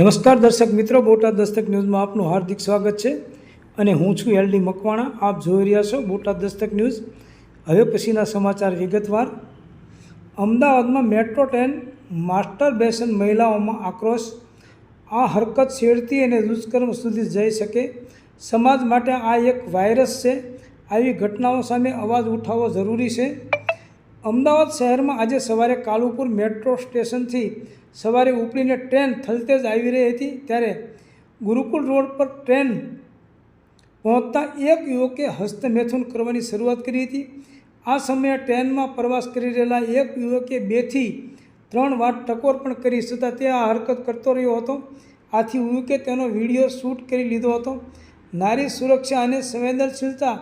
નમસ્કાર દર્શક મિત્રો, બોટાદ દસ્તક ન્યૂઝમાં આપનું હાર્દિક સ્વાગત છે અને હું છું એલડી મકવાણા. આપ જોઈ રહ્યા છો બોટાદ દસ્તક ન્યૂઝ. હવે પછીના સમાચાર વિગતવાર. અમદાવાદમાં મેટ્રો ટ્રેન માસ્ટર બેસન મહિલાઓમાં આક્રોશ. આ હરકત છેડતી અને દુષ્કર્મ સુધી જઈ શકે. સમાજ માટે આ એક વાયરસ છે. આવી ઘટનાઓ સામે અવાજ ઉઠાવવો જરૂરી છે. અમદાવાદ શહેરમાં આજે સવારે કાલુપુર મેટ્રો સ્ટેશનથી સવારે ઉપડીને ટ્રેન થલતેજ આવી રહી હતી ત્યારે ગુરુકુળ રોડ પર ટ્રેન પહોંચતા એક યુવકે હસ્તમેથુન કરવાની શરૂઆત કરી હતી. આ સમયે ટ્રેનમાં પ્રવાસ કરી રહેલા એક યુવકે બેથી ત્રણ વાર ટકોર પણ કરી છતાં તે આ હરકત કરતો રહ્યો હતો. આથી યુવકે તેનો વીડિયો શૂટ કરી લીધો હતો. નારી સુરક્ષા અને સંવેદનશીલતા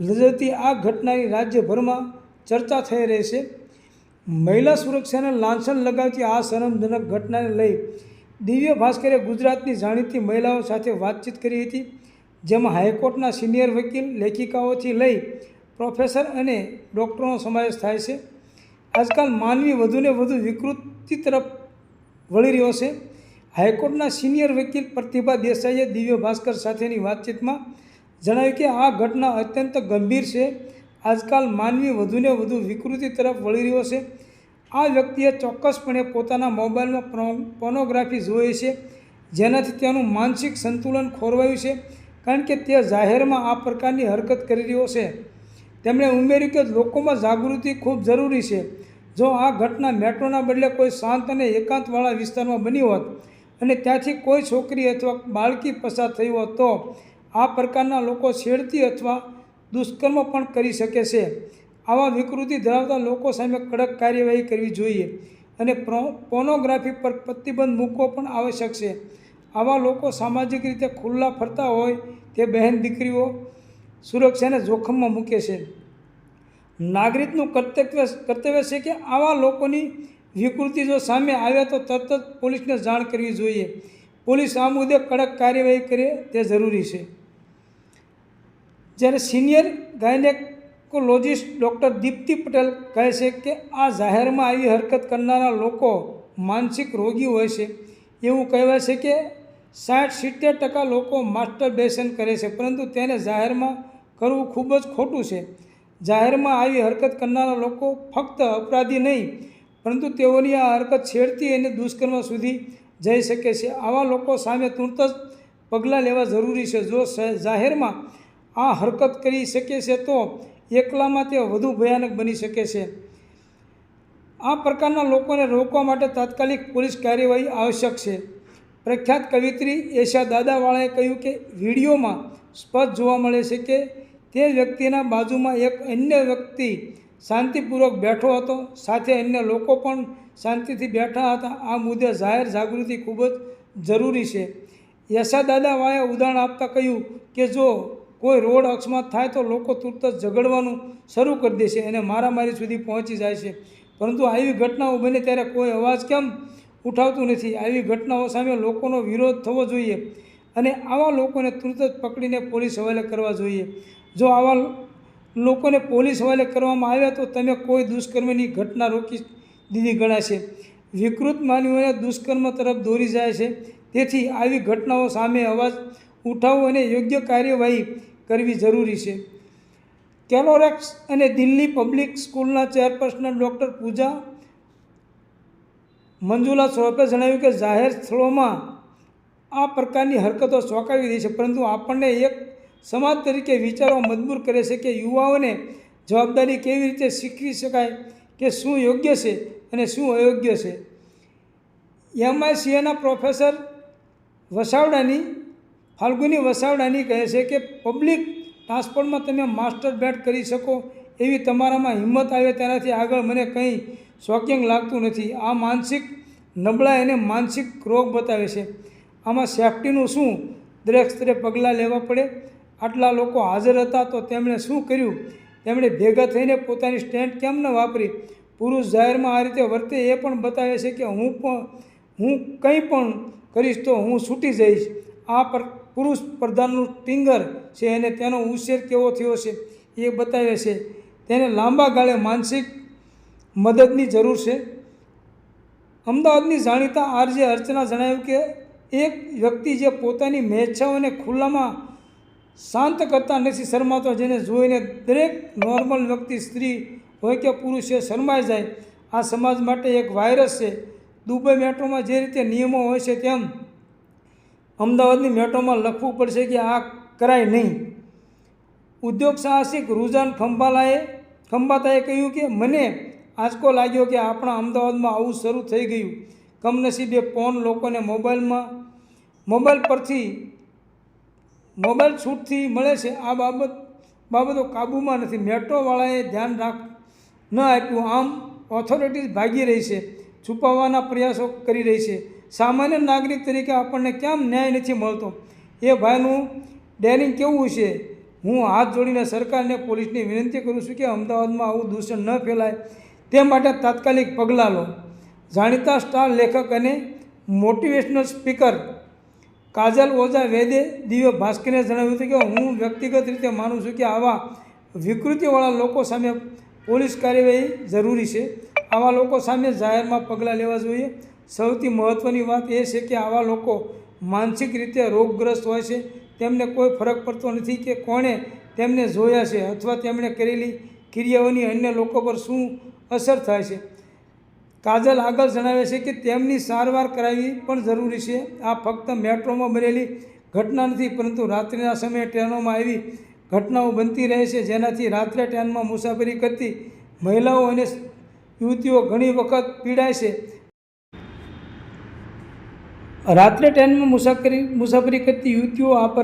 લજતી આ ઘટનાની રાજ્યભરમાં ચર્ચા થઈ રહી છે. મહિલા સુરક્ષાને લાંછન લગાવતી આ શરમજનક ઘટનાને લઈ દિવ્ય ભાસ્કરે ગુજરાતની જાણીતી મહિલાઓ સાથે વાતચીત કરી હતી, જેમાં હાઈકોર્ટના સિનિયર વકીલ, લેખિકાઓથી લઈ પ્રોફેસર અને ડૉક્ટરનો સમાવેશ થાય છે. આજકાલ માનવી વધુને વધુ વિકૃતિ તરફ વળી રહ્યો છે. હાઈકોર્ટના સિનિયર વકીલ પ્રતિભા દેસાઈએ દિવ્ય ભાસ્કર સાથેની વાતચીતમાં જણાવ્યું કે આ ઘટના અત્યંત ગંભીર છે આજકાલ માનવી વધુને વધુ વિકૃતિ તરફ વળી રહ્યો છે. આ વ્યક્તિએ ચોક્કસપણે પોતાના મોબાઈલમાં પોર્નોગ્રાફી જોઈ છે, જેનાથી તેનું માનસિક સંતુલન ખોરવાયું છે, કારણ કે તે જાહેરમાં આ પ્રકારની હરકત કરી રહ્યો છે. તેમણે ઉમેર્યું કે લોકોમાં જાગૃતિ ખૂબ જરૂરી છે. જો આ ઘટના મેટ્રોના બદલે કોઈ શાંત અને એકાંતવાળા વિસ્તારમાં બની હોત અને ત્યાંથી કોઈ છોકરી અથવા બાળકી પસાર થઈ હોત તો આ પ્રકારના લોકો છેડતી અથવા દુષ્કર્મ પણ કરી શકે છે. આવા વિકૃતિ ધરાવતા લોકો સામે કડક કાર્યવાહી કરવી જોઈએ અને પોર્નોગ્રાફી પર પ્રતિબંધ મૂકવો પણ આવશ્યક છે. આવા લોકો સામાજિક રીતે ખુલ્લા ફરતા હોય તે બહેન દીકરીઓ સુરક્ષાને જોખમમાં મૂકે છે. નાગરિકનું કર્તવ્ય કર્તવ્ય છે કે આવા લોકોની વિકૃતિ જો સામે આવે તો તરત જ પોલીસને જાણ કરવી જોઈએ. પોલીસ આ મુદ્દે કડક કાર્યવાહી કરે તે જરૂરી છે. જ્યારે senior gynaecologist doctor Dipti Patel કહે છે કે આ જાહેરમાં આવી હરકત કરનારા લોકો માનસિક રોગી હોય છે. એવું કહેવાય છે કે સાઠ સિત્તેર ટકા લોકો માસ્ટર બેસન કરે છે, પરંતુ તેને જાહેરમાં કરવું ખૂબ જ ખોટું છે. જાહેરમાં આવી હરકત કરનારા લોકો ફક્ત અપરાધી નહીં, પરંતુ તેઓની આ હરકત છેડતી અને દુષ્કર્મ સુધી જઈ શકે છે. આવા લોકો સામે તુરંત જ પગલાં લેવા જરૂરી છે. જો જાહેરમાં આ હરકત કરી શકે છે તો એકલામાં તે વધુ ભયાનક બની શકે છે. આ પ્રકારના લોકોને રોકવા માટે તાત્કાલિક પોલીસ કાર્યવાહી આવશ્યક છે. પ્રખ્યાત કવિત્રી એશા દાદાવાળાએ કહ્યું કે વિડીયોમાં સ્પષ્ટ જોવા મળે છે કે તે વ્યક્તિના બાજુમાં એક અન્ય વ્યક્તિ શાંતિપૂર્વક બેઠો હતો, સાથે અન્ય લોકો પણ શાંતિથી બેઠા હતા. આ મુદ્દે જાહેર જાગૃતિ ખૂબ જ જરૂરી છે. યશા દાદાવાએ ઉદાહરણ આપતા કહ્યું કે જો કોઈ રોડ અકસ્માત થાય તો લોકો તુરત જ ઝઘડવાનું શરૂ કરી દે છે અને મારામારી સુધી પહોંચી જાય છે. પરંતુ આવી ઘટનાઓ બને ત્યારે કોઈ અવાજ કેમ ઉઠાવતું નથી? આવી ઘટનાઓ સામે લોકોનો વિરોધ થવો જોઈએ અને આવા લોકોને તુરત જ પકડીને પોલીસ હવાલે કરવા જોઈએ. જો આવા લોકોને પોલીસ હવાલે કરવામાં આવ્યા તો તમે કોઈ દુષ્કર્મની ઘટના રોકી દીધી ગણાશે. વિકૃત માનવીઓને દુષ્કર્મ તરફ દોરી જાય છે. તેથી આવી ઘટનાઓ સામે અવાજ ઉઠાવવો અને યોગ્ય કાર્યવાહી કરવી જરૂરી છે. કેલોરેક્સ અને દિલ્હી પબ્લિક સ્કૂલના ચેરપર્સન ડૉક્ટર પૂજા મંજુલા સ્વરૂપે જણાવ્યું કે જાહેર સ્થળોમાં આ પ્રકારની હરકતો ચોંકાવી દે છે, પરંતુ આપણને એક સમાજ તરીકે વિચારવા મજબૂર કરે છે કે યુવાઓને જવાબદારી કેવી રીતે શીખવી શકાય, કે શું યોગ્ય છે અને શું અયોગ્ય છે. એમઆઈસીએના પ્રોફેસર વસાવડાની ફાલ્ગુની વસાવડાની કહે છે કે, પબ્લિક ટ્રાન્સપોર્ટમાં તમે માસ્ટર બેટ કરી શકો એવી તમારામાં હિંમત આવે તેનાથી આગળ મને કંઈ શોકિંગ લાગતું નથી. આ માનસિક નબળા અને માનસિક રોગ બતાવે છે. આમાં સેફટીનું શું? દરેક સ્તરે પગલાં લેવા પડે. આટલા લોકો હાજર હતા તો તેમણે શું કર્યું? તેમણે ભેગા થઈને પોતાની સ્ટેન્ડ કેમ ન વાપરી? પુરુષ જાહેરમાં આ રીતે વર્તે એ પણ બતાવે છે કે હું પણ, હું કંઈ પણ કરીશ તો હું છૂટી જઈશ. આ પર પુરુષ પ્રધાનનું ટિંગર છે અને તેનો ઉછેર કેવો થયો છે એ બતાવે છે. તેને લાંબા ગાળે માનસિક મદદની જરૂર છે. અમદાવાદની જાણીતા આરજે અર્ચના જણાવ્યું કે એક વ્યક્તિ જે પોતાની મેચ્છાઓને ખુલ્લામાં શાંત કરતા નથી શરમાતો, જેને જોઈને દરેક નોર્મલ વ્યક્તિ સ્ત્રી હોય કે પુરુષ, એ શરમાઈ જાય. આ સમાજ માટે એક વાયરસ છે. દુબઈ મેટ્રોમાં જે રીતે નિયમો હોય છે તેમ અમદાવાદની મેટ્રોમાં લખવું પડશે કે આ કરાય નહીં. ઉદ્યોગ સાહસિક રુઝાન ખંભાલાએ, ખંભાતાએ કહ્યું કે, મને આંચકો લાગ્યો કે આપણા અમદાવાદમાં આવું શરૂ થઈ ગયું. કમનસીબે ફોન લોકોને મોબાઈલમાં, મોબાઈલ પરથી, મોબાઈલ છૂટથી મળે છે. આ બાબત, બાબતો કાબૂમાં નથી. મેટ્રોવાળાએ ધ્યાન રાખ, ન આપ્યું. આમ ઓથોરિટીઝ ભાગી રહી છે. છુપાવવાના પ્રયાસો કરી રહી છે. સામાન્ય નાગરિક તરીકે આપણને કેમ ન્યાય નથી મળતો? એ ભાઈનું ડેરિંગ કેવું છે? હું હાથ જોડીને સરકારને, પોલીસને વિનંતી કરું છું કે અમદાવાદમાં આવું દૂષણ ન ફેલાય. તે માટે તાત્કાલિક પગલાં લો. જાણીતા સ્ટાર લેખક અને મોટિવેશનલ સ્પીકર કાજલ ઓઝા વેદે દિવ્ય ભાસ્કરને જણાવ્યું હતું કે હું વ્યક્તિગત રીતે માનું છું કે આવા વિકૃતિવાળા લોકો સામે પોલીસ કાર્યવાહી જરૂરી છે. આવા લોકો સામે જાહેરમાં પગલાં લેવા જોઈએ. સૌથી મહત્ત્વની વાત એ છે કે આવા લોકો માનસિક રીતે રોગગ્રસ્ત હોય છે. તેમને કોઈ ફરક પડતો નથી કે કોણે તેમને જોયા છે અથવા તેમણે કરેલી ક્રિયાઓની અન્ય લોકો પર શું અસર થાય છે. કાજલ આગળ જણાવે છે કે તેમની સારવાર કરાવવી પણ જરૂરી છે. આ ફક્ત મેટ્રોમાં બનેલી ઘટના નથી, પરંતુ રાત્રિના સમયે ટ્રેનોમાં આવી ઘટનાઓ બનતી રહે છે. જેનાથી રાત્રે ટ્રેનમાં મુસાફરી કરતી મહિલાઓ અને યુવતીઓ ઘણી વખત પીડાય છે. રાત્રે ટ્રેનમાં મુસાફરી મુસાફરી કરતી યુવતીઓ આ પર